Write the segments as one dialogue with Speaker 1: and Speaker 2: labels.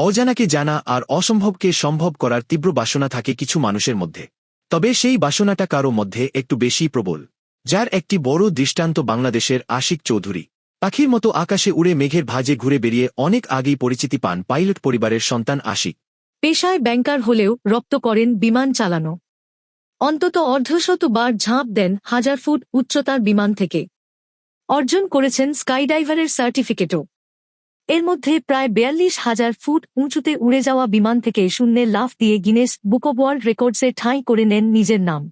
Speaker 1: অজানাকে জানা আর অসম্ভবকে সম্ভব করার তীব্র বাসনা থাকে কিছু মানুষের মধ্যে। তবে সেই বাসনাটা কারও মধ্যে একটু বেশি প্রবল, যার একটি বড় দৃষ্টান্ত বাংলাদেশের আশিক চৌধুরী। পাখির মতো আকাশে উড়ে মেঘের ভাজে ঘুরে বেরিয়ে অনেক আগেই পরিচিতি পান পাইলট পরিবারের সন্তান আশিক।
Speaker 2: পেশায় ব্যাংকার হলেও রপ্ত করেন বিমান চালানো। অন্তত অর্ধশত বার ঝাঁপ দেন হাজার ফুট উচ্চতার বিমান থেকে। অর্জন করেছেন স্কাইডাইভারের সার্টিফিকেটও। এর মধ্যে প্রায় বিয়াল্লিশ হাজার ফুট উঁচুতে উড়ে যাওয়া বিমান থেকে শূন্যে লাফ দিয়ে গিনেস বুক অব ওয়ার্ল্ড রেকর্ডসে ঠাঁই করে নেন নিজের নাম।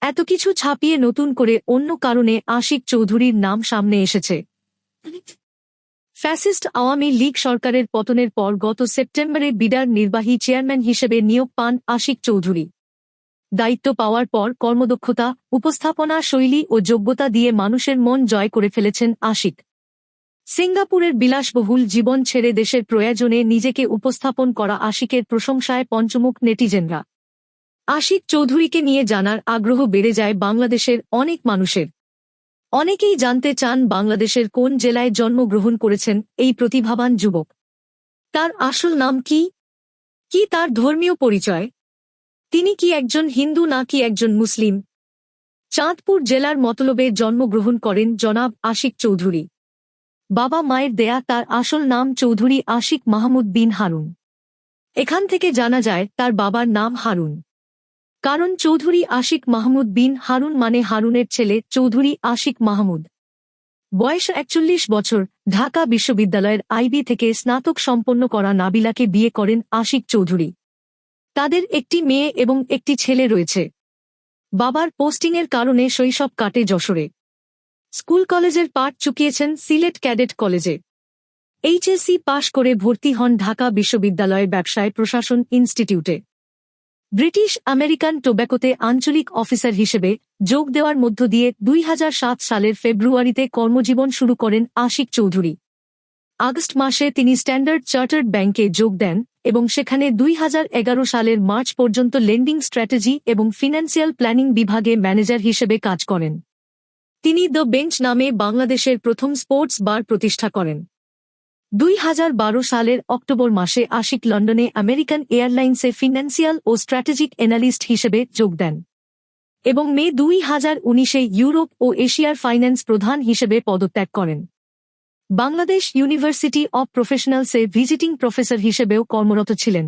Speaker 2: এত কিছু ছাপিয়ে নতুন করে অন্য কারণে আশিক চৌধুরীর নাম সামনে এসেছে। ফ্যাসিস্ট আওয়ামী লীগ সরকারের পতনের পর গত সেপ্টেম্বরে বিডার নির্বাহী চেয়ারম্যান হিসেবে নিয়োগ পান আশিক চৌধুরী। দায়িত্ব পাওয়ার পর কর্মদক্ষতা, উপস্থাপনা শৈলী ও যোগ্যতা দিয়ে মানুষের মন জয় করে ফেলেছেন আশিক। সিঙ্গাপুরের বিলাসবহুল জীবন ছেড়ে দেশের প্রয়োজনে নিজেকে উপস্থাপন করা আশিকের প্রশংসায় পঞ্চমুখ নেটিজেনরা। আশিক চৌধুরীকে নিয়ে জানার আগ্রহ বেড়ে যায় বাংলাদেশের অনেক মানুষের। অনেকেই জানতে চান বাংলাদেশের কোন জেলায় জন্মগ্রহণ করেছেন এই প্রতিভাবান যুবক। তার আসল নাম কি? কি তার ধর্মীয় পরিচয়? তিনি কি একজন হিন্দু না কি একজন মুসলিম? চাঁদপুর জেলার মতলবে জন্মগ্রহণ করেন জনাব আশিক চৌধুরী। বাবা মায়ের দেয়া তার আসল নাম চৌধুরী আশিক মাহমুদ বিন হারুন। এখান থেকে জানা যায়, তার বাবার নাম হারুন। কারণ চৌধুরী আশিক মাহমুদ বিন হারুন মানে হারুনের ছেলে চৌধুরী আশিক মাহমুদ। বয়স একচল্লিশ বছর, ঢাকা বিশ্ববিদ্যালয়ের আইবি থেকে স্নাতক সম্পন্ন করা নাবিলাকে বিয়ে করেন আশিক চৌধুরী। তাদের একটি মেয়ে এবং একটি ছেলে রয়েছে। বাবার পোস্টিংয়ের কারণে শৈশব কাটে যশোরে। স্কুল কলেজের পাঠ চুকিয়েছেন সিলেট ক্যাডেট কলেজে। এইচএসসি পাশ করে ভর্তি হন ঢাকা বিশ্ববিদ্যালয়ের ব্যবসায় প্রশাসন ইনস্টিটিউটে। ব্রিটিশ আমেরিকান টোব্যাকোতে আঞ্চলিক অফিসার হিসেবে যোগ দেওয়ার মধ্য দিয়ে দুই হাজার সাত সালের ফেব্রুয়ারিতে কর্মজীবন শুরু করেন আশিক চৌধুরী। আগস্ট মাসে তিনি স্ট্যান্ডার্ড চার্টার্ড ব্যাংকে যোগ দেন এবং সেখানে দুই হাজার এগারো সালের মার্চ পর্যন্ত লেন্ডিং স্ট্র্যাটেজি এবং ফিনান্সিয়াল প্ল্যানিং বিভাগে ম্যানেজার হিসেবে কাজ করেন। তিনি দ্য বেঞ্চ নামে বাংলাদেশের প্রথম স্পোর্টস বার প্রতিষ্ঠা করেন। দুই হাজার বারো সালের অক্টোবর মাসে আশিক লন্ডনে আমেরিকান এয়ারলাইন্সে ফিনান্সিয়াল ও স্ট্র্যাটেজিক অ্যানালিস্ট হিসেবে যোগ দেন এবং মে দুই হাজার উনিশে ইউরোপ ও এশিয়ার ফাইন্যান্স প্রধান হিসেবে পদত্যাগ করেন। বাংলাদেশ ইউনিভার্সিটি অব প্রফেশনালসে ভিজিটিং প্রফেসর হিসেবেও কর্মরত ছিলেন।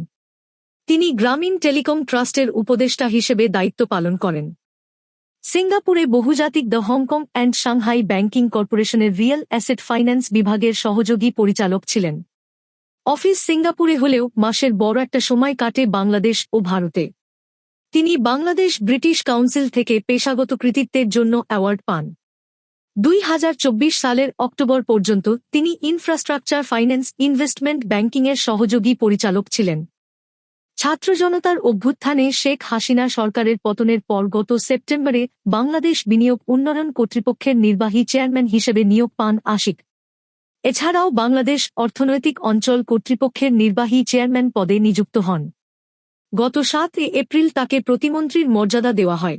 Speaker 2: তিনি গ্রামীণ টেলিকম ট্রাস্টের উপদেষ্টা হিসেবে দায়িত্ব পালন করেন। সিঙ্গাপুরে বহুজাতিক the Hong Kong and Shanghai banking কর্পোরেশনের রিয়েল অ্যাসেট ফাইন্যান্স বিভাগের সহযোগী পরিচালক ছিলেন। অফিস সিঙ্গাপুরে হলেও মাসের বড় একটা সময় কাটে বাংলাদেশ ও ভারতে। তিনি বাংলাদেশ ব্রিটিশ কাউন্সিল থেকে পেশাগত কৃতিত্বের জন্য অ্যাওয়ার্ড পান। দুই হাজার চব্বিশ সালের অক্টোবর পর্যন্ত তিনি ইনফ্রাস্ট্রাকচার ফাইন্যান্স ইনভেস্টমেন্ট ব্যাংকিংয়ের সহযোগী পরিচালক ছিলেন। ছাত্র জনতার অভ্যুত্থানে শেখ হাসিনা সরকারের পতনের পর গত সেপ্টেম্বরে বাংলাদেশ বিনিয়োগ উন্নয়ন কর্তৃপক্ষের নির্বাহী চেয়ারম্যান হিসেবে নিয়োগ পান আশিক। এছাড়াও বাংলাদেশ অর্থনৈতিক অঞ্চল কর্তৃপক্ষের নির্বাহী চেয়ারম্যান পদে নিযুক্ত হন। গত সাত এপ্রিল তাকে প্রতিমন্ত্রীর মর্যাদা দেওয়া হয়।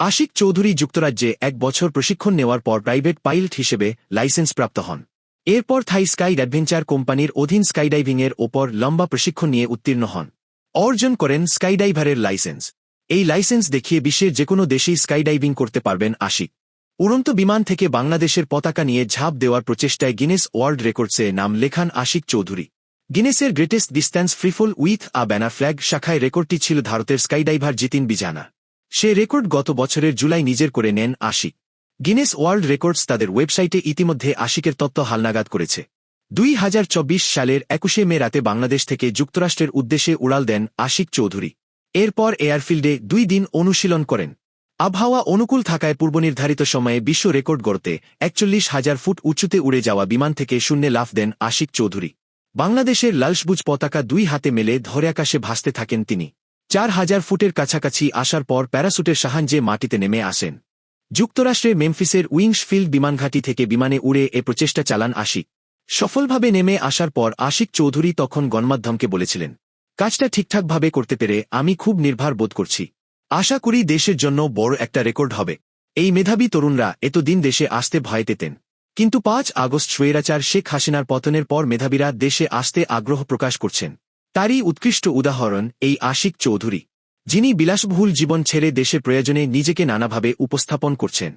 Speaker 1: আশিক চৌধুরী যুক্তরাজ্যে এক বছর প্রশিক্ষণ নেওয়ার পর প্রাইভেট পাইলট হিসেবে লাইসেন্স প্রাপ্ত হন। এরপর থাই স্কাই অ্যাডভেঞ্চার কোম্পানির অধীন স্কাইডাইভিংয়ের ওপর লম্বা প্রশিক্ষণ নিয়ে উত্তীর্ণ হন। অর্জন করেন স্কাইডাইভারের লাইসেন্স। এই লাইসেন্স দেখিয়ে বিশ্বের যেকোনো দেশেই স্কাইডাইভিং করতে পারবেন আশিক। উড়ন্ত বিমান থেকে বাংলাদেশের পতাকা নিয়ে ঝাঁপ দেওয়ার প্রচেষ্টায় গিনেস ওয়ার্ল্ড রেকর্ডসে নাম লেখান Ashik Chowdhury. গিনেসের greatest distance freefall with a banner flag শাখায় রেকর্ডটি ছিল ভারতের স্কাইডাইভার জিতিন বিজানা। সে রেকর্ড গত বছরের জুলাই নিজের করে নেন আশিক। গিনেস ওয়ার্ল্ড রেকর্ডস তাদের ওয়েবসাইটে ইতিমধ্যে আশিকের তত্ত্ব হালনাগাদ করেছে। দুই হাজার চব্বিশ সালের একুশে মে রাতে বাংলাদেশ থেকে যুক্তরাষ্ট্রের উদ্দেশ্যে উড়াল দেন আশিক চৌধুরী। এরপর এয়ারফিল্ডে দুই দিন অনুশীলন করেন। আবহাওয়া অনুকূল থাকায় পূর্বনির্ধারিত সময়ে বিশ্ব রেকর্ড গড়তে একচল্লিশ হাজার ফুট উঁচুতে উড়ে যাওয়া বিমান থেকে শূন্যে লাফ দেন আশিক চৌধুরী। বাংলাদেশের লালসবুজ পতাকা দুই হাতে মেলে ধরে আকাশে ভাসতে থাকেন তিনি। চার হাজার ফুটের কাছাকাছি আসার পর প্যারাসুটের সাহায্যে মাটিতে নেমে আসেন। যুক্তরাষ্ট্রের মেমফিসের উইংস ফিল্ড বিমানঘাটি থেকে বিমানে উড়ে এ প্রচেষ্টা চালান আশিক। সফলভাবে নেমে আসার পর আশিক চৌধুরী তখন গণমাধ্যমকে বলেছিলেন, কাজটা ঠিকঠাকভাবে করতে পেরে আমি খুব নির্ভার বোধ করছি। আশা করি দেশের জন্য বড় একটা রেকর্ড হবে। এই মেধাবী তরুণরা এতদিন দেশে আসতে ভয় পেতেন। কিন্তু পাঁচ আগস্ট স্বৈরাচার শেখ হাসিনার পতনের পর মেধাবীরা দেশে আসতে আগ্রহ প্রকাশ করছেন। তারই উৎকৃষ্ট উদাহরণ এই আশিক চৌধুরী। যিনি বিলাসবহুল জীবন ছেড়ে দেশের প্রয়োজনে নিজেকে নানাভাবে উপস্থাপন করছেন।